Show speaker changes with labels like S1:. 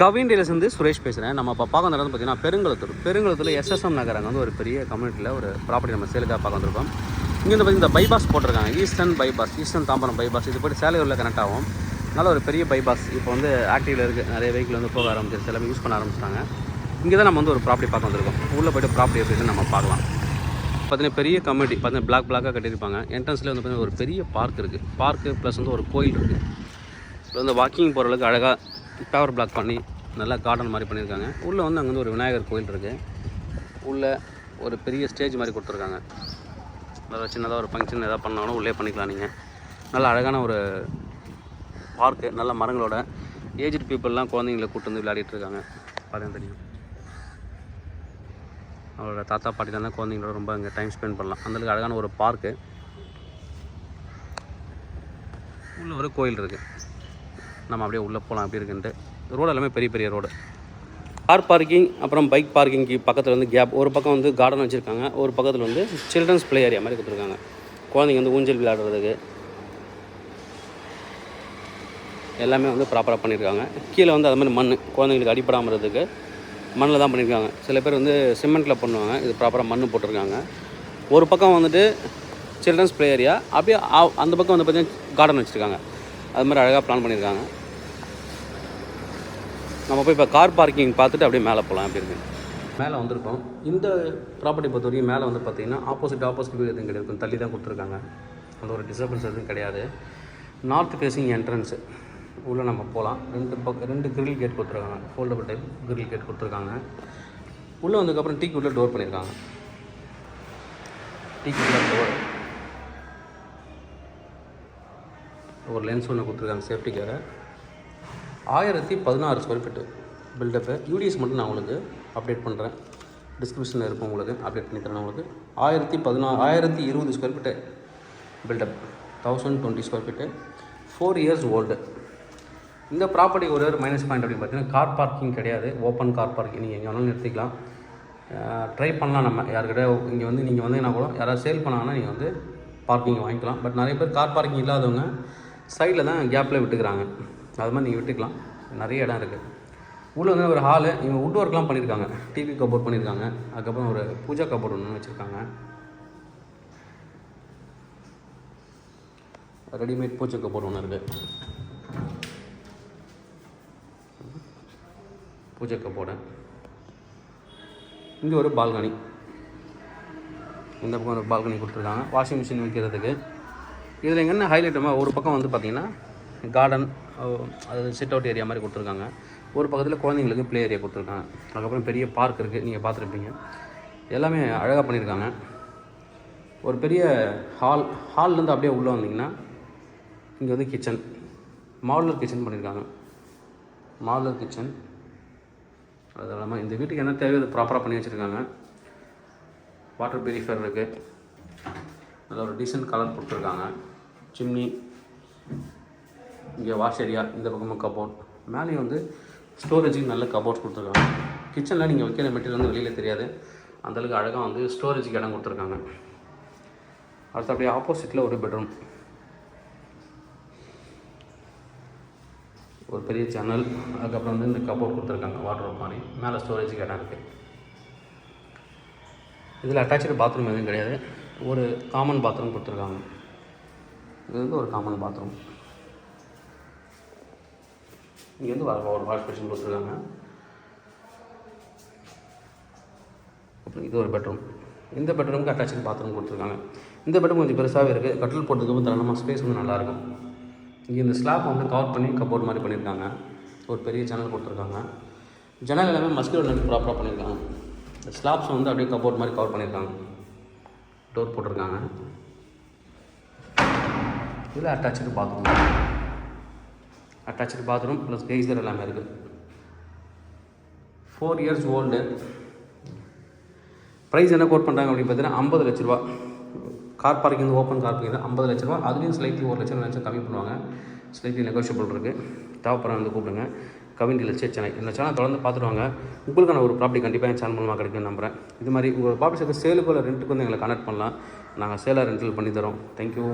S1: Kavin dealers வந்து சுரேஷ் பேசுகிறேன் நம்ம இப்போ பார்க்க வந்தது பார்த்தீங்கன்னா பெருங்குளத்தூர். பெருங்குளத்தூர் எஸ்எஸ்எம் நகர் அங்கே வந்து ஒரு பெரிய கம்யூனிட்டியில் ஒரு ப்ராப்பர்ட்டி நம்ம சேலுக்காக பார்க்க வந்திருக்கோம். இங்கே வந்து பார்த்தீங்கன்னா இந்த பைபாஸ் போட்டிருக்காங்க. Eastern bypass eastern Tambaram bypass இது போய்ட்டு சேலையூரில் கனெக்ட் ஆகும். நல்ல ஒரு பெரிய பைபாஸ் இப்போ வந்து ஆக்டிவில் இருக்குது நிறைய வெஹிக்கிள் வந்து போக ஆரம்பிச்சிருச்சு. எல்லாமே யூஸ் பண்ண ஆரம்பிச்சிட்டாங்க. இங்கே தான் நம்ம வந்து ஒரு ப்ராப்பர்ட்டி பார்க்க வந்திருக்கோம். உள்ளே போய்ட்டு ப்ராப்பர்ட்டி எப்படின்னு நம்ம பார்க்கலாம். பார்த்தீங்கன்னா பெரிய கம்யூனிட்டி பார்த்தீங்கன்னா பிளாக் பிளாக்காக கட்டியிருப்பாங்க. என்ட்ரன்ஸில் வந்து பார்த்தீங்கன்னா ஒரு பெரிய பார்க் இருக்குது பார்க்கு ப்ளஸ் வந்து ஒரு கோயில் இருக்குது இப்போ வந்து வாக்கிங் போகிற அளவுக்கு அழகாக பேவர் பிளாக் பண்ணி நல்லா கார்டன் மாதிரி பண்ணியிருக்காங்க. உள்ளே வந்து அங்கே வந்து ஒரு விநாயகர் கோயில் இருக்குது உள்ளே ஒரு பெரிய ஸ்டேஜ் மாதிரி கொடுத்துருக்காங்க. அதாவது சின்னதாக ஒரு ஃபங்க்ஷன் எதாவது பண்ணாலும் உள்ளே பண்ணிக்கலாம் நீங்கள் நல்ல அழகான ஒரு பார்க்கு நல்ல மரங்களோட ஏஜ்டு பீப்புளெலாம் குழந்தைங்கள கூட்டு வந்து விளையாடிட்டு இருக்காங்க. பார்த்து தெரியும். அவரோட தாத்தா பாட்டி தான் குழந்தைங்களோட ரொம்ப அங்கே டைம் ஸ்பெண்ட் பண்ணலாம். அந்தளவுக்கு அழகான ஒரு பார்க்கு உள்ள ஒரு கோயில் இருக்குது நம்ம அப்படியே உள்ளே போகலாம் அப்படி இருக்குன்ட்டு. ரோடு எல்லாமே பெரிய பெரிய ரோடு கார் பார்க்கிங் அப்புறம் பைக் பார்க்கிங்க்கு பக்கத்தில் வந்து கேப் ஒரு பக்கம் வந்து கார்டன் வச்சுருக்காங்க. ஒரு பக்கத்தில் வந்து சில்ட்ரன்ஸ் ப்ளே ஏரியா மாதிரி கொடுத்துருக்காங்க. குழந்தைங்க வந்து ஊஞ்சல் விளையாடுறதுக்கு. எல்லாமே வந்து ப்ராப்பராக பண்ணியிருக்காங்க கீழே வந்து அது மாதிரி மண் குழந்தைங்களுக்கு அடிப்படாமல் இருக்கிறதுக்கு மண்ணில் தான் பண்ணியிருக்காங்க சில பேர் வந்து சிமெண்ட்டில் பண்ணுவாங்க. இது ப்ராப்பராக மண் போட்டிருக்காங்க. ஒரு பக்கம் வந்துட்டு சில்ட்ரன்ஸ் ப்ளே ஏரியா அப்படியே அந்த பக்கம் வந்து பார்த்திங்கன்னா கார்டன் வச்சுருக்காங்க. அது மாதிரி அழகாக பிளான் பண்ணியிருக்காங்க நம்ம போய் இப்போ கார் பார்க்கிங் பார்த்துட்டு அப்படியே மேலே போகலாம். அப்படி இருக்கு? மேலே வந்திருக்கோம். இந்த ப்ராப்பர்ட்டி பொறுத்த வரைக்கும் மேலே வந்து பார்த்திங்கன்னா ஆப்போசிட் ஆப்போசிட் வீடு எதுவும் கிடையாது. தள்ளி தான் கொடுத்துருக்காங்க. அந்த ஒரு டிஸ்டர்பன்ஸ் எதுவும் கிடையாது. நார்த் ஃபேஸிங் என்ட்ரன்ஸு உள்ளே நம்ம போகலாம். ரெண்டு பக்கம் ரெண்டு கிரில் கேட் கொடுத்துருக்காங்க. ஃபோல்டபுள் டைப் கிரில் கேட் கொடுத்துருக்காங்க. உள்ளே வந்ததுக்கப்புறம் டீக்கு உள்ளே டோர் பண்ணியிருக்காங்க. டீக்கு உள்ள டோர் ஒரு லென்ஸ் ஒன்று கொடுத்துருக்காங்க. சேஃப்டிக்காக ஆயிரத்தி பதினாறு ஸ்கொயர் ஃபீட்டு பில்டப்பு யூடிஎஸ் மட்டும் நான் உங்களுக்கு அப்டேட் பண்ணுறேன் டிஸ்கிரிப்ஷனில் இருக்கும் உங்களுக்கு அப்டேட் பண்ணி தரேன் உங்களுக்கு. ஆயிரத்தி பதினா ஆயிரத்தி இருபது square feet buildup thousand twenty square feet four years old இந்த ப்ராப்பர்ட்டி ஒரு ஒரு மைனஸ் பாயிண்ட் அப்படின்னு பார்த்தீங்கன்னா கார் பார்க்கிங் கிடையாது. ஓப்பன் கார் பார்க்கிங் நீங்கள் எங்கே வேணாலும் நிறுத்திக்கலாம். ட்ரை பண்ணலாம் நம்ம. யாருக்கிட்ட இங்கே வந்து நீங்கள் வந்தீங்கன்னா கூட யாராவது சேல் பண்ணாங்கன்னா நீங்கள் வந்து பார்க்கிங் வாங்கிக்கலாம். பட் நிறைய பேர் கார் பார்க்கிங் இல்லாதவங்க சைடில் தான் கேப்பில் விட்டுக்கிறாங்க. அது மாதிரி நீங்கள் விட்டுக்கலாம். நிறைய இடம் இருக்குது உள்ளே வந்து ஒரு ஹாலு இவங்க வுட் ஒர்க்லாம் பண்ணியிருக்காங்க டிவி கபோர்ட் பண்ணியிருக்காங்க அதுக்கப்புறம் ஒரு பூஜா கபோர்ட் ஒன்று வச்சுருக்காங்க. ரெடிமேட் பூஜை கபோர்ட் ஒன்று இருக்குது பூஜை கபோர்டு இங்கே ஒரு பால்கனி இந்த பக்கம் ஒரு பால்கனி கொடுத்துருக்காங்க. வாஷிங் மிஷின் வைக்கிறதுக்கு. இதில் எங்கன்னா ஹைலைட்டமாக ஒரு பக்கம் வந்து பார்த்திங்கன்னா கார்டன் அது சிட் அவுட் ஏரியா மாதிரி கொடுத்துருக்காங்க. ஒரு பக்கத்தில் குழந்தைங்களுக்கு ப்ளே ஏரியா கொடுத்துருக்காங்க. அதுக்கப்புறம் பெரிய பார்க் இருக்குது நீங்கள் பார்த்துருப்பீங்க. எல்லாமே அழகாக பண்ணியிருக்காங்க ஒரு பெரிய ஹால் ஹால்லேருந்து அப்படியே உள்ளே வந்தீங்கன்னா இங்கே வந்து கிச்சன் மாடுலர் கிச்சன் பண்ணியிருக்காங்க மாடுலர் கிச்சன் அது இல்லாமல் இந்த வீட்டுக்கு என்ன தேவையோ அது ப்ராப்பராக பண்ணி வச்சுருக்காங்க. வாட்டர் பியூரிஃபையர் இருக்குது நல்ல ஒரு டீசென்ட் கலர் கொடுத்துருக்காங்க. சிம்னி இங்கே வாஷ் ஏரியா இந்த பக்கமும் கபோர்ட் மேலேயும் வந்து ஸ்டோரேஜுக்கு நல்ல கபோர்ட்ஸ் கொடுத்துருக்காங்க. கிச்சனில் நீங்கள் வைக்கிற மெட்டீரியல் வந்து வெளியில் தெரியாது. அந்தளவுக்கு அழகாக வந்து ஸ்டோரேஜுக்கு இடம் கொடுத்துருக்காங்க. அடுத்து அப்படியே ஆப்போசிட்டில் ஒரு பெட்ரூம் ஒரு பெரிய சேனல் அதுக்கப்புறம் வந்து இந்த கபோர்ட் கொடுத்துருக்காங்க வாட்டர் மாதிரி. மேலே ஸ்டோரேஜுக்கு இடம் இருக்குது இதில் அட்டாச்சு பாத்ரூம் எதுவும் கிடையாது. ஒரு காமன் பாத்ரூம் கொடுத்துருக்காங்க. இது வந்து ஒரு காமன் பாத்ரூம் இங்கே வந்து வா- ஒரு வாஷ் மிஷின் கொடுத்துருக்காங்க. அப்புறம் இது ஒரு பெட்ரூம் இந்த பெட்ரூமுக்கு அட்டாச்சிங் பாத்ரூம் கொடுத்துருக்காங்க. இந்த பெட்ரூம் கொஞ்சம் பெருசாகவே இருக்குது கட்டில் போட்டதுக்கு தாராளமாக ஸ்பேஸ் வந்து நல்லாயிருக்கும் இங்கே இந்த ஸ்லாப் வந்து கவர் பண்ணி கபோர்ட் மாதிரி பண்ணியிருக்காங்க. ஒரு பெரிய ஜன்னல் கொடுத்துருக்காங்க. ஜன்னல் எல்லாமே மஸ்கிலோ நெட் ப்ராப்பராக பண்ணியிருக்காங்க. இந்த ஸ்லாப்ஸ் வந்து அப்படியே கபோர்ட் மாதிரி கவர் பண்ணியிருக்காங்க. டோர் போட்டிருக்காங்க. இதில் attach bathroom attach bathroom plus geyser எல்லாமே இருக்குது ஃபோர் இயர்ஸ் ஓல்டு ப்ரைஸ் என்ன கோட் பண்ணுறாங்க அப்படின்னு பார்த்தீங்கன்னா ஐம்பது லட்ச ரூபா. Car parking open car parking ஐம்பது லட்ச ரூபா. அதுலேயும் ஸ்லைட்லி ஒரு லட்சம் லட்சம் கம்மி பண்ணுவாங்க. ஸ்லைட்லி நெகோஷியபிள் இருக்குது தேவைப்படுற வந்து கூப்பிடுங்க. கவின் லட்சம் சென்னை. இந்த சேனல் தொடர்ந்து பார்த்துருவாங்க உங்களுக்கான ஒரு ப்ராப்பர்ட்டி கண்டிப்பாக என் சேனல் மூலமாக கிடைக்கும் நம்புகிறேன் இது மாதிரி உங்கள் ப்ராப்பர்ட்டி சேர்த்து சேலுக்கு ரெண்ட்டுக்கு வந்து எங்களை கனெக்ட் பண்ணலாம். நாங்கள் சேலாக ரெண்டில் பண்ணி தரோம். தேங்க்யூ